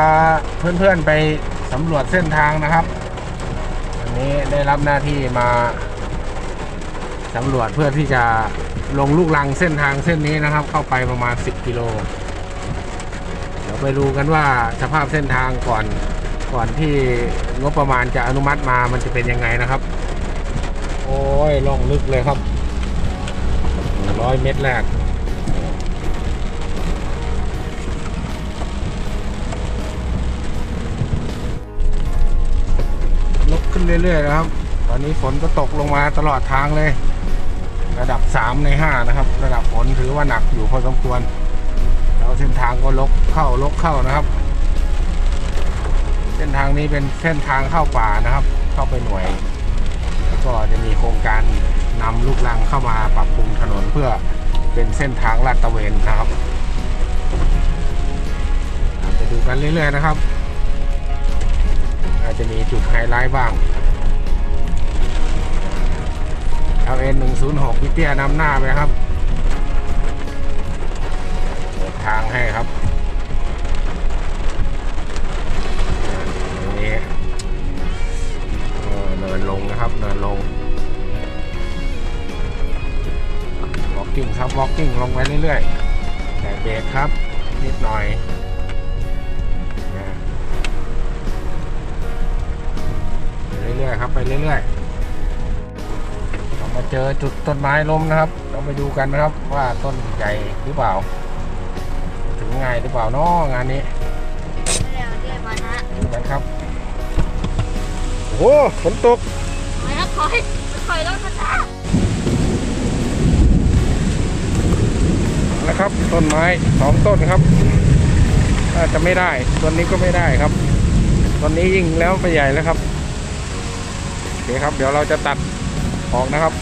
าเพื่อนๆไปสำรวจเส้นทางนะครับ วันนี้ได้รับหน้าที่มาสำรวจเพื่อที่จะลงลูกลังเส้นทางเส้นนี้นะครับ เข้าไปประมาณ 10 กิโล เดี๋ยวไปดูกันว่าสภาพเส้นทางก่อนก่อนที่งบประมาณจะอนุมัติมามันจะเป็นยังไงนะครับ โอ้ยล่องลึกเลยครับร้อยเมตรแรก เรื่อยๆนะครับ ตอนนี้ฝนก็ตกลงมาตลอดทางเลย ระดับ 3 ใน 5 นะครับ ระดับฝนถือว่าหนักอยู่พอสมควร แล้วเส้นทางก็ลกเข้าลกเข้านะครับ เส้นทางนี้เป็นเส้นทางเข้าป่านะครับ เข้าไปหน่วย แล้วก็จะมีโครงการนำลูกรังเข้ามาปรับปรุงถนนเพื่อเป็นเส้นทางลาดตระเวนนะครับไปดูกันเรื่อยๆนะครับ อาจจะมีจุดไฮไลท์บ้าง LN 106พี่เตี้ยนำหน้าไปครับเปิดทางให้ครับนี้เออเนินลงนะครับเนินลง walking ครับ walking ลงไปเรื่อยๆแต่เบรกครับ นิดหน่อยไปเรื่อยๆครับ ไปเรื่อยๆ เรามาเจอจุดต้นไม้ล้มนะครับ เราไปดูกันนะครับว่าต้นใหญ่หรือเปล่า ถึงง่ายหรือเปล่าเนาะงานนี้เรียกเรียกมานะดูกันครับโอ้โหฝนตกมานะคอยคอยรถมาจ้านะครับต้นไม้สองต้นครับถ้าจะไม่ได้ต้นนี้ก็ไม่ได้ครับต้นนี้ยิ่งแล้วไปใหญ่แล้วครับโอเคครับ เดี๋ยวเราจะตัดออกนะครับ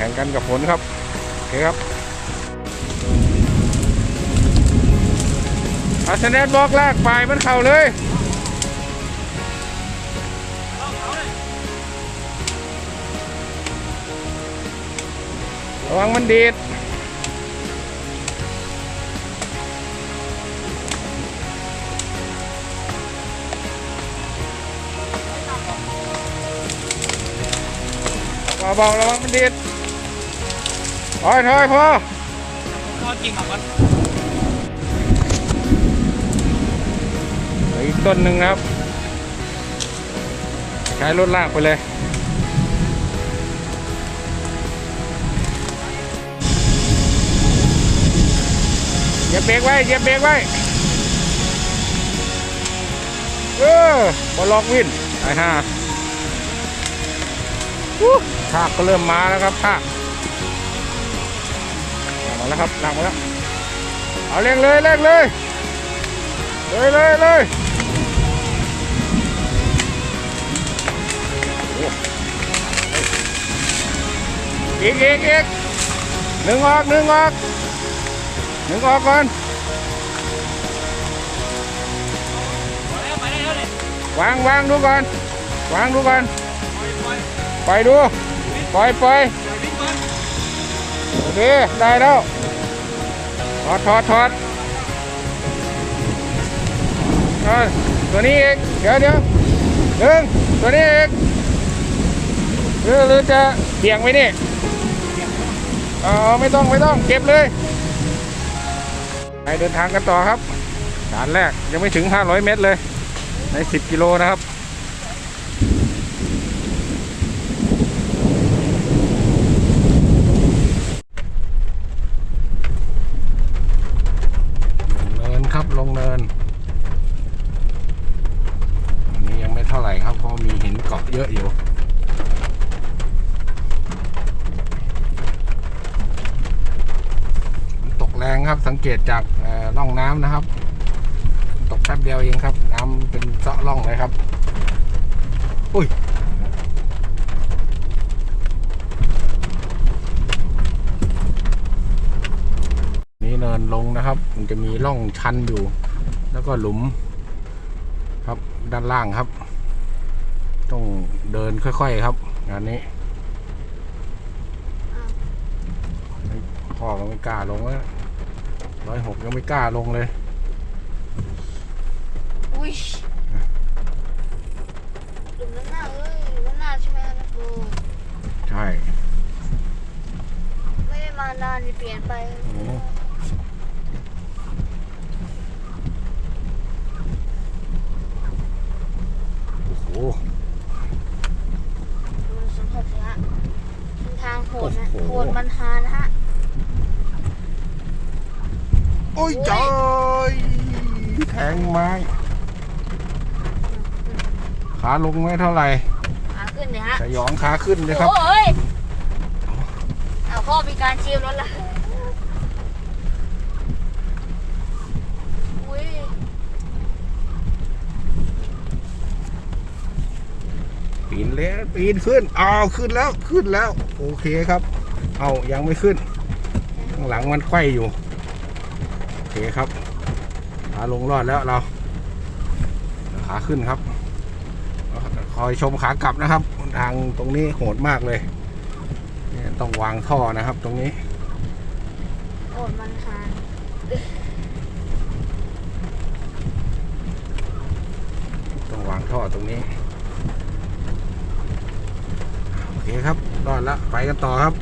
แข่งกันกับฝนครับโอเคครับอาชแนนบล็อกลากปลายมันเข่าเลยระวังมันดีดเบาๆระวังมันดีด ถอยถอยพอก็จริงขอนเหลืออีกต้นหนึ่งครับ ใช้รถลากไปเลยเหยียบเบรกไว้เหยียบเบรกไว้ เออบอลล็อกวินไอ้ห่าอู้ทากก็เริ่มมาแล้วครับทากลาก มาแล้วครับหลากมาแล้ว เอาเร่งเลยเร่งเลย เลยเลยเลยอีกอีกอีกหนึ่งออกหนึ่งออกหนึ่งออกก่อนวางวางดูก่อน วางดูก่อน ปล่อยปล่อยปล่อยดู ปล่อยปล่อย เค ได้แล้ว ถอดถอดถอดเอาตัวนี้อีก เดี๋ยวเดี๋ยวหนึ่งตัวนี้อีกหรือหรือจะเบี่ยงไว้นี่อ๋อไม่ต้องไม่ต้องเก็บเลยไปเดินทางกันต่อครับด่านแรกยังไม่ถึง 500 เมตรเลย ใน 10 กิโลนะครับ ลงเนินครับลงเนินอันนี้ยังไม่เท่าไหร่ครับเพราะมีหินเกาะเยอะอยู่มันตกแรงครับสังเกต จากเอ่อร่องน้ำนะครับ ตกแป๊บเดียวเองครับ น้ำเป็นเซาะร่องเลยครับ อุ้ยนี่เนินลงนะครับ มันจะมีร่องชันอยู่ แล้วก็หลุม ครับด้านล่างครับ ต้องเดินค่อยๆครับงานนี้พ่อก็ไม่กล้าลงแล้ว ร้อยหกยังไม่กล้าลงเลยเอุ้ยหลุมด้านหน้าเอ้ยหลุมด้านหน้าใช่ไหมครับครูใช่ไม่ได้มานานจะเปลี่ยนไปโอ้โอ้โหดูสัมผัสสิฮะเส้นทางโหดนะโอ้โหโหดมันหานะฮะ โอ้ยจอยแทงไม้ ขาลงไม่เท่าไหร่ขาขึ้นเลยฮะสยองขาขึ้นเลยครับโอ้ยเอาพ่อมีการชิมรถละอุ้ยปีนแล้วปีนขึ้นอ้าวขึ้นแล้วขึ้นแล้ว โอเคครับ เอายังไม่ขึ้น ข้างหลังมันไขว้อยู่โอเคครับขาลงรอดแล้วเรา ขาขึ้นครับคอยชมขากลับนะครับ ทางตรงนี้โหดมากเลยเนี่ยต้องวางท่อนะครับ ตรงนี้โหดมันหาต้องวางท่อตรงนี้โอเคครับรอดแล้วไปกันต่อครับ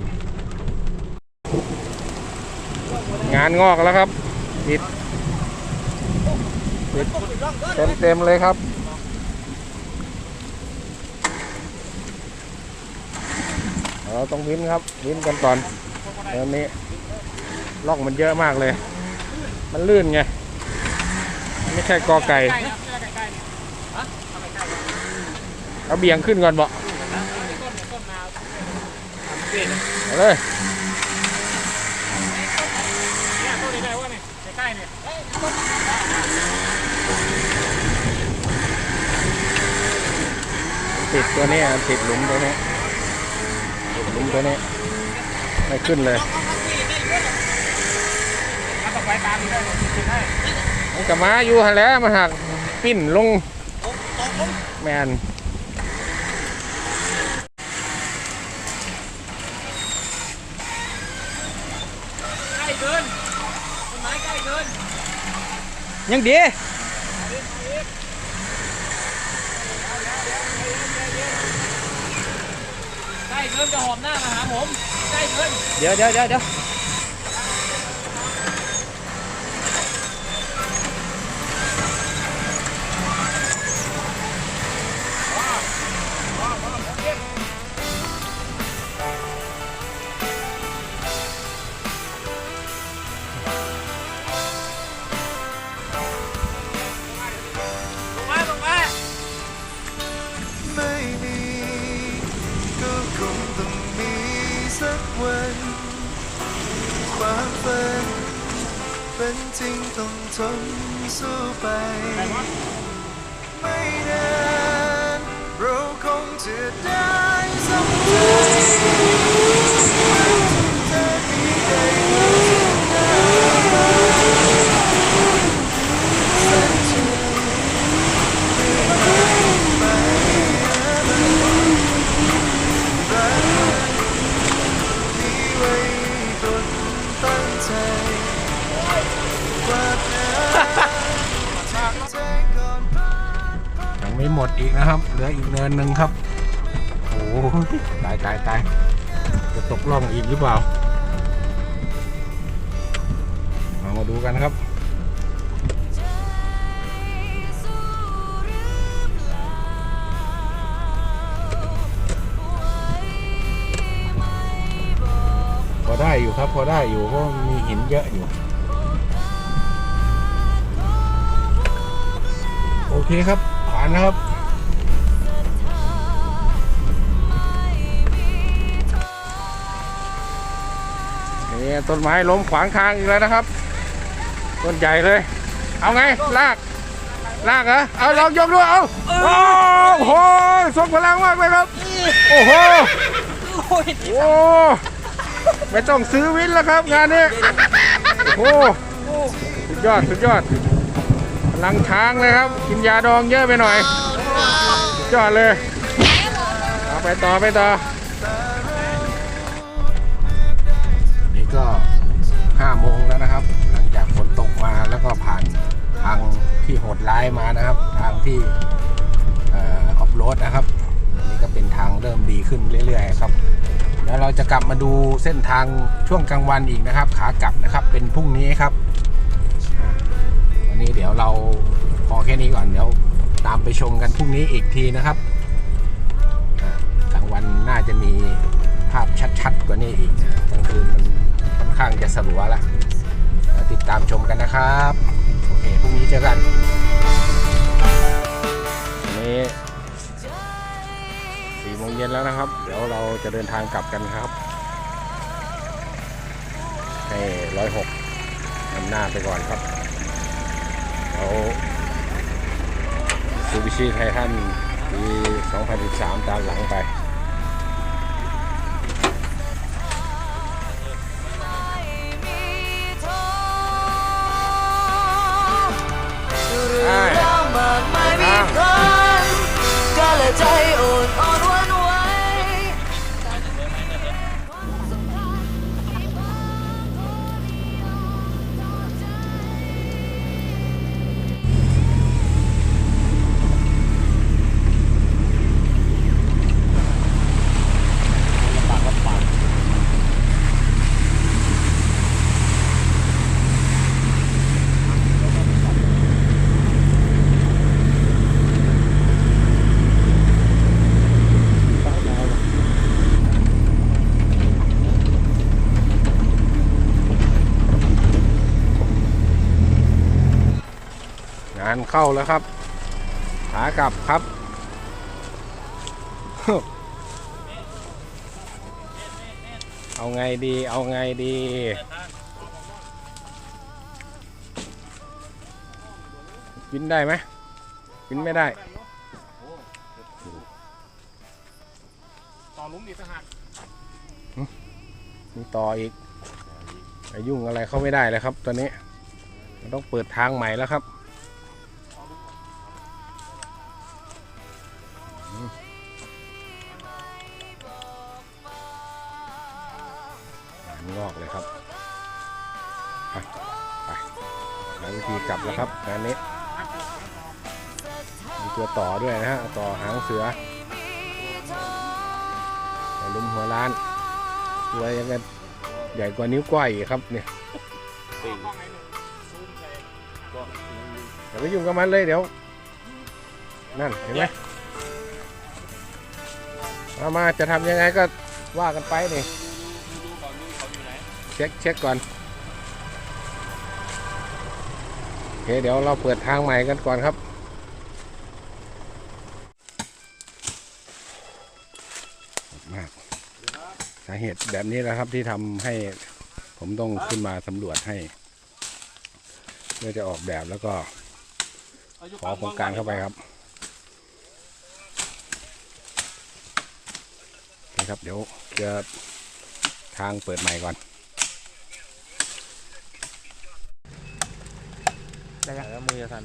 งานงอกแล้วครับ ปิดปิดเต็มเต็มเลยครับ เราต้องวินครับ วินกันก่อนตอนนี้ล่องมันเยอะมากเลย มันลื่นไง ไม่ใช่กอไก่เอาเบี่ยงขึ้นก่อนบ่เนี่ยต้นนาทำเป็นเอาเลยต้นนี้ได้วะเนี่ยใกล้ๆเนี่ยเอ้ยต้น ติดตัวนี้อะติดหลุมตัวนี้ติดหลุมตัวนี้ไม่ขึ้นเลยมาต่อไปตามนี้ได้เลยติดให้มันกับมาอยู่หันแหล้วมาหักปิ้นลงตกตกลงแมนใกล้เกินต้นไม้ใกล้เกินยังดี ใกล้เกินจะหอมหน้ามาหาผมใกล้เกิน เดี๋ยวเดี๋ยวเดี๋ยวเดี๋ยว ฉันจึงต้องทนสู้ไป ไม่นานเราคงจะได้ อีกนะครับ เหลืออีกเนินหนึ่งครับ โอ้ตายตายตายจะตกล่องอีกหรือเปล่าเอามาดูกันครับพอได้อยู่ครับพอได้อยู่เพราะมีหินเยอะอยู่โอเคครับผ่านนะครับ นี่ต้นไม้ล้มขวางทางอีกแล้วนะครับ ต้นใหญ่เลย เอาไง ลาก ลากเหรอ เอาลองยกด้วย เอาโอ้โหทรงพลังมากเลยครับ โอ้โห โอ้ยโอ้ไม่ต้องซื้อวินแล้วครับงานนี้ โอ้โหสุดยอด สุดยอดพลังช้างเลยครับ กินยาดองเยอะไปหน่อยสุดยอดเลย เอาไปต่อไปต่อ ก็ห้าโมงแล้วนะครับหลังจากฝนตกมาแล้วก็ผ่านทางที่โหดร้ายมานะครับ ทางที่ออฟโรดนะครับ อันนี้ก็เป็นทางเริ่มดีขึ้นเรื่อยๆครับ แล้วเราจะกลับมาดูเส้นทางช่วงกลางวันอีกนะครับ ขากลับนะครับเป็นพรุ่งนี้ครับวันนี้เดี๋ยวเราพอแค่นี้ก่อนเดี๋ยวตามไปชมกันพรุ่งนี้อีกทีนะครับกลางวันน่าจะมีภาพชัดๆกว่านี้อีกกลางคืนมันค่อนข้างจะสลัวละติดตามชมกันนะครับ โอเค พรุ่งนี้เจอกัน นี้สี่โมงเย็นแล้วนะครับ เดี๋ยวเราจะเดินทางกลับกันครับให้ร้อยหกนำหน้าไปก่อนครับแล้วซูบิชิไททันปี 2013 ตามหลังไป เข้าแล้วครับ ขากลับครับ เอาไงดี เอาไงดี กินได้ไหมกินไม่ได้ ต่อหลุมอีกต่างหากมีต่ออีกไปยุ่งอะไรเข้าไม่ได้เลยครับตอนนี้มันต้องเปิดทางใหม่แล้วครับ ตัวต่อด้วยนะฮะต่อหางเสือลุมหัวล้านตัวยังไงใหญ่กว่านิ้วก้อยครับเนี่ยอย่าไปยุ่งกับมันเลยเดี๋ยว นั่นเห็นไหมเอามาจะทำยังไงก็ว่ากันไปนี่เช็คเช็คก่อนโอเคเดี๋ยวเราเปิดทางใหม่กันก่อนครับ เหตุแบบนี้แหละครับที่ทำให้ผมต้องขึ้นมาสำรวจให้เพื่อจะออกแบบแล้วก็ขอโครงการเข้าไปครับโอเคครับ เดี๋ยวเจอทางเปิดใหม่ก่อนได้แล้วมือจะสั่น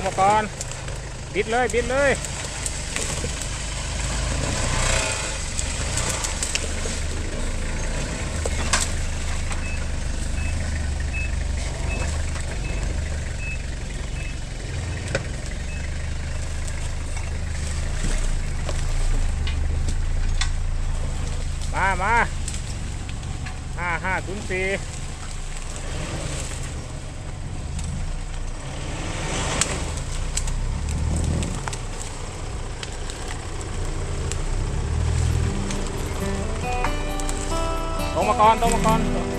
งมาก่อนบิดเลยบิดเลยมามาห้าห้าศูนย์สี่ ตรง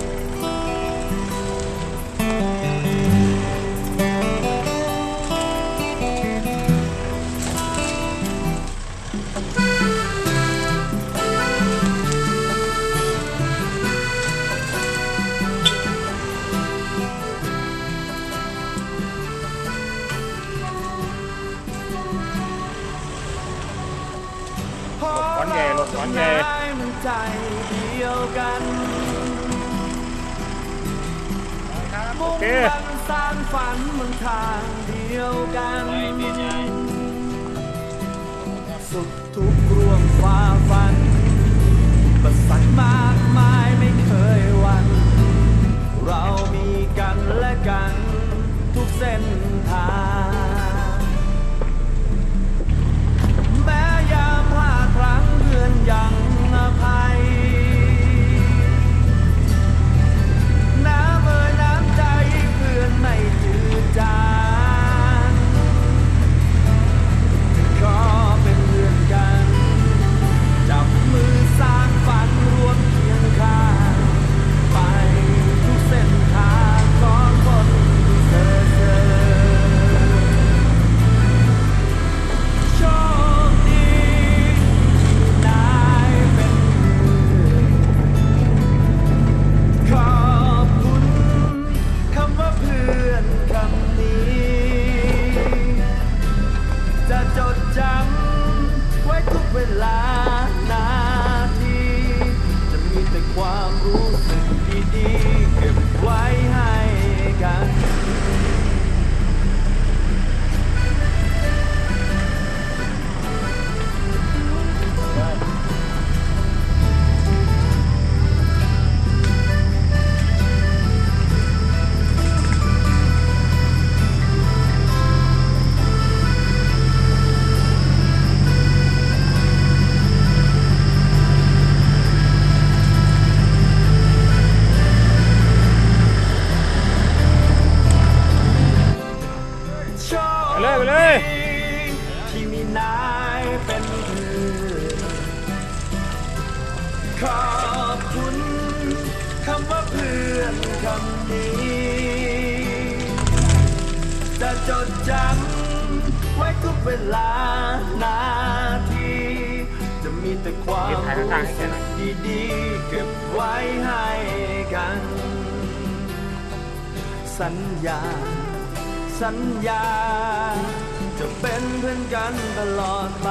อนตรงมาก่อนหวานใหญ่มันใจเดียวกันโอมุ่งเคมั่นสร้างฝันมันทางเดียวกันสุดทุกข์ร่วมฟ้าฟันประสันมากมายไม่เคยหวัน เรามีกันและกันทุกเส้นทาง เกั เลยไปเลยดีที่มีนายเป็นเพื่อนขอบคุณคำว่าเพื่อนคำนี้จะจดจำไว้ทุกเวลานาที จะมีแต่ความเก็บถ่ายรู้ข้างๆให้แกสึหน่กอยดีๆ เก็บไว้ให้กัน สัญญา สัญญา จะเป็นเพื่อนกันตลอดไป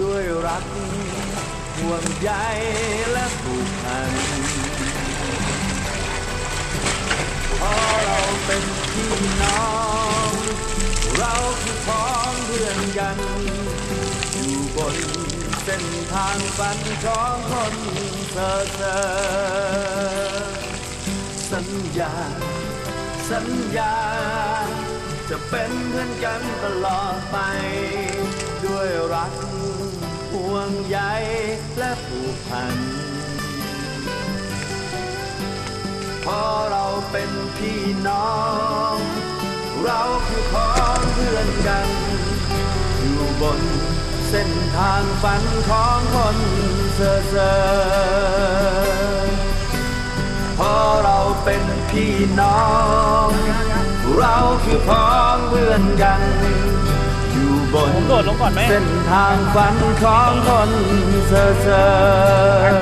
ด้วยรักห่วงใยและผูกพันเพราะเราเป็นพี่น้อง เราคือพ้องเพื่อนกัน อยู่บนเส้นทางฝันของคนเธอเธอสัญญา สัญญา จะเป็นเพื่อนกันตลอดไป ด้วยรักห่วงใยและผูกพันพราะเราเป็นพี่น้อง เราคือของเพื่อนกัน อยู่บนเส้นทางฝันของคนเซ่อ เราเป็นพี่น้อง เราคือพ้องเพื่อนกัน อยู่บนผมโดดลงก่อนไหมเส้นทางฝันของคนเซ่อเซ่อ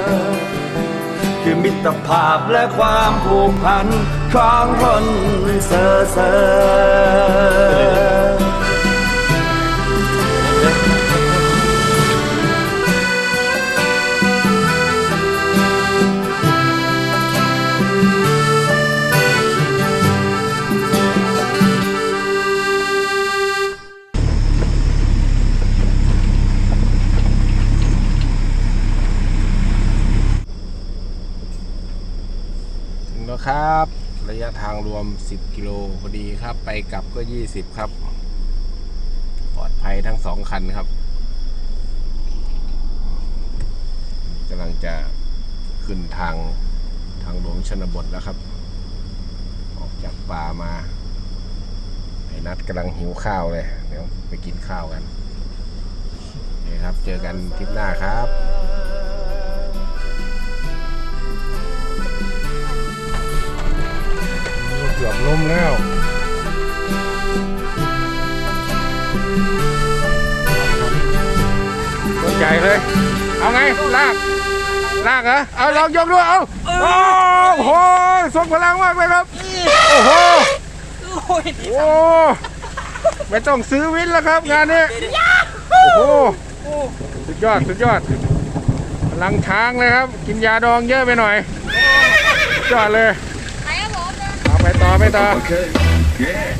คือมิตรภาพและความผูกพันของคนเซ่อเซ่อ ครับ ระยะทางรวม 10 กิโลพอดีครับ ไปกลับก็ 20 ครับ ปลอดภัยทั้งสองคันครับกำลังจะขึ้นทางทางหลวงชนบทแล้วครับ ออกจากป่ามาไอ้นัดกำลังหิวข้าวเลย เดี๋ยวไปกินข้าวกันโอเคครับ เจอกันทริปหน้าครับ แล้วตัวใหญ่เลย เอาไงลาก ลากเหรอ เอาลองยกด้วย เอาโอ้โหทรงพลังมากเลยครับ โอ้โห โอ้ไม่ต้องซื้อวินแล้วครับงานนี้ โอ้โห สุดยอด สุดยอดพลังช้างเลยครับ กินยาดองเยอะไปหน่อย จอดเลย Okay. Yeah.